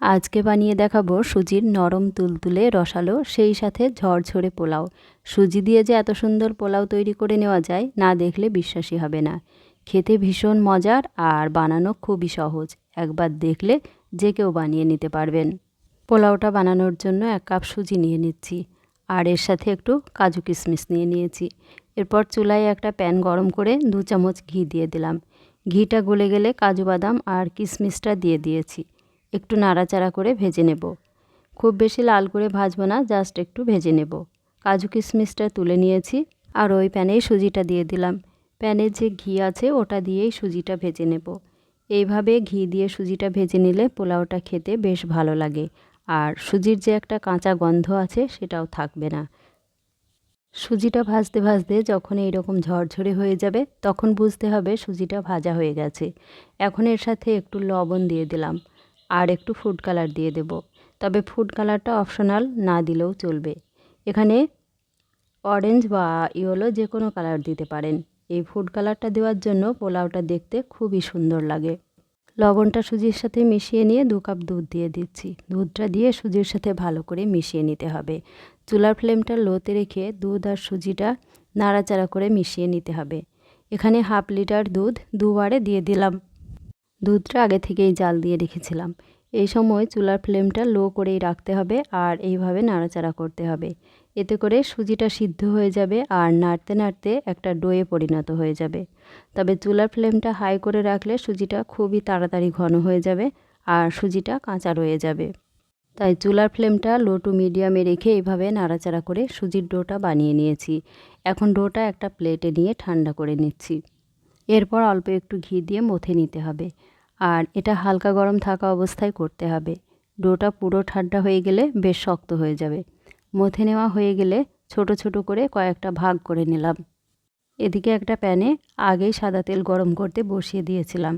আজকে বানিয়ে দেখাবো সুজির নরম তুলতুলে রসালো, সেই সাথে ঝরঝরে পোলাও। সুজি দিয়ে যে এত সুন্দর পোলাও তৈরি করে নেওয়া যায়, না দেখলে বিশ্বাসই হবে না। খেতে ভীষণ মজার আর বানানো খুবই সহজ। একবার দেখলে যে কেউ বানিয়ে নিতে পারবেন। পোলাওটা বানানোর জন্য এক কাপ সুজি নিয়ে নিচ্ছি, আর এর সাথে একটু কাজু কিশমিশ নিয়ে নিয়েছি। এরপর চুলায় একটা প্যান গরম করে দু চামচ ঘি দিয়ে দিলাম। ঘিটা গলে গেলে কাজু বাদাম আর কিশমিশটা দিয়ে দিয়েছি। একটু নাড়াচাড়া করে ভেজে নেব। খুব বেশি লাল করে ভাজবো না, জাস্ট একটু ভেজে নেব। কাজু কিশমিশটা তুলে নিয়েছি আর ওই প্যানেই সুজিটা দিয়ে দিলাম। প্যানে যে ঘি আছে, ওটা দিয়েই সুজিটা ভেজে নেব। এইভাবে ঘি দিয়ে সুজিটা ভেজে নিলে পোলাওটা খেতে বেশ ভালো লাগে। আর সুজির যে একটা কাঁচা গন্ধ আছে, সেটাও থাকবে না। সুজিটা ভাজতে ভাজতে যখন এইরকম ঝরঝরে হয়ে যাবে, তখন বুঝতে হবে সুজিটা ভাজা হয়ে গেছে। এখন এর সাথে একটু লবণ দিয়ে দিলাম। আর একটু ফুড কালার দিয়ে দেব। তবে ফুড কালারটা অপশনাল না দিলেও চলবে। এখানে অরেঞ্জ বা ইয়েলো যে কোনো কালার দিতে পারেন। এই ফুড কালারটা দেওয়ার জন্য পোলাওটা দেখতে খুবই সুন্দর লাগে। লবণটা সুজির সাথে মিশিয়ে নিয়ে দু কাপ দুধ দিয়ে দিচ্ছি। দুধটা দিয়ে সুজির সাথে ভালো করে মিশিয়ে নিতে হবে। চুলার ফ্লেমটা লোতে রেখে দুধ আর সুজিটা নাড়াচাড়া করে মিশিয়ে নিতে হবে। এখানে হাফ লিটার দুধ দুবারে দিয়ে দিলাম। দুধটা আগে থেকেই জাল দিয়ে রেখেছিলাম। এই সময় চুলার ফ্লেমটা লো করেই রাখতে হবে আর এইভাবে নাড়াচাড়া করতে হবে। এতে করে সুজিটা সিদ্ধ হয়ে যাবে আর নাড়তে নাড়তে একটা ডোয়ে পরিণত হয়ে যাবে। তবে চুলার ফ্লেমটা হাই করে রাখলে সুজিটা খুবই তাড়াতাড়ি ঘন হয়ে যাবে আর সুজিটা কাঁচা রয়ে যাবে। তাই চুলার ফ্লেমটা লো টু মিডিয়ামে রেখে এইভাবে নাড়াচাড়া করে সুজির ডোটা বানিয়ে নিয়েছি। এখন ডোটা একটা প্লেটে নিয়ে ঠান্ডা করে নিচ্ছি। এরপর অল্প একটু ঘি দিয়ে মথে নিতে হবে। আর এটা হালকা গরম থাকা অবস্থায় করতে হবে। ডোটা পুরো ঠান্ডা হয়ে গেলে বেশ শক্ত হয়ে যাবে। মথে নেওয়া হয়ে গেলে ছোট ছোট করে কয়েকটা ভাগ করে নিলাম। এদিকে একটা প্যানে আগেই সাদা তেল গরম করতে বসিয়ে দিয়েছিলাম।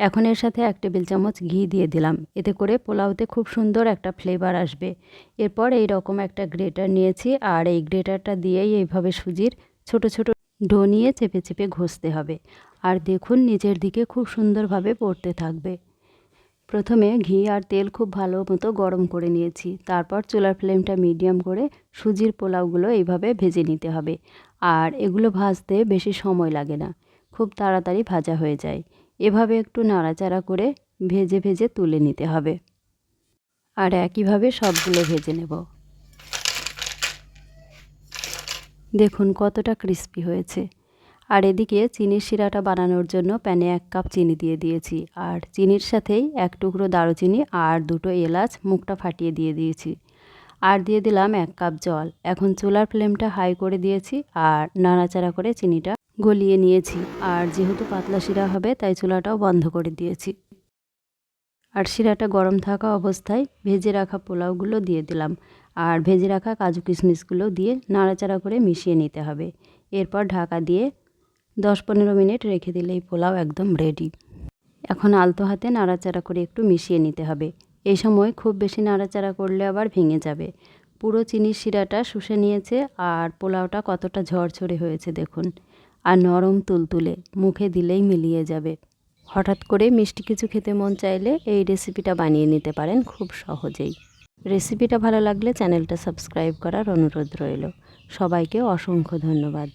এখন এর সাথে এক টেবিল চামচ ঘি দিয়ে দিলাম। এতে করে পোলাওতে খুব সুন্দর একটা ফ্লেভার আসবে। এরপর এই রকম একটা গ্রেটার নিয়েছি আর এই গ্রেটারটা দিয়েই এইভাবে সুজির ছোট ছোট ডো নিয়ে চেপে চেপে ঘষতে হবে। আর দেখুন নিচের দিকে খুব সুন্দরভাবে পড়তে থাকবে। প্রথমে ঘি আর তেল খুব ভালো মতো গরম করে নিয়েছি। তারপর চুলার ফ্লেমটা মিডিয়াম করে সুজির পোলাওগুলো এইভাবে ভেজে নিতে হবে। আর এগুলো ভাজতে বেশি সময় লাগে না। খুব তাড়াতাড়ি ভাজা হয়ে যায়। এভাবে একটু নাড়াচাড়া করে ভেজে ভেজে তুলে নিতে হবে। আর একইভাবে সবগুলো ভেজে নেব। দেখুন কতটা ক্রিস্পি হয়েছে। আর এদিকে চিনির শিরাটা বানানোর জন্য প্যানে এক কাপ চিনি দিয়ে দিয়েছি। আর চিনির সাথেই এক টুকরো দারুচিনি আর দুটো এলাচ মুখটা ফাটিয়ে দিয়ে দিয়েছি। আর দিয়ে দিলাম এক কাপ জল। এখন চুলার ফ্লেমটা হাই করে দিয়েছি আর নাড়াচাড়া করে চিনিটা গলিয়ে নিয়েছি। আর যেহেতু পাতলা শিরা হবে, তাই চুলাটাও বন্ধ করে দিয়েছি। আর শিরাটা গরম থাকা অবস্থায় ভেজে রাখা পোলাওগুলো দিয়ে দিলাম। আর ভেজে রাখা কাজু কিশমিশগুলো দিয়ে নাড়াচাড়া করে মিশিয়ে নিতে হবে। এরপর ঢাকা দিয়ে দশ পনেরো মিনিট রেখে দিলেই পোলাও একদম রেডি এখন আলতো হাতে নাড়াচাড়া করে একটু মিশিয়ে নিতে হবে। এই সময় খুব বেশি নাড়াচাড়া করলে আবার ভেঙে যাবে। পুরো চিনির শিরাটা শুষে নিয়েছে আর পোলাওটা কতটা ঝরঝরে হয়েছে দেখুন। আর নরম তুলতুলে, মুখে দিলেই মিলিয়ে যাবে। হঠাৎ করে মিষ্টি কিছু খেতে মন চাইলে এই রেসিপিটা বানিয়ে নিতে পারেন খুব সহজেই। রেসিপিটা ভালো লাগলে চ্যানেলটা সাবস্ক্রাইব করার অনুরোধ রইল। সবাইকে অসংখ্য ধন্যবাদ।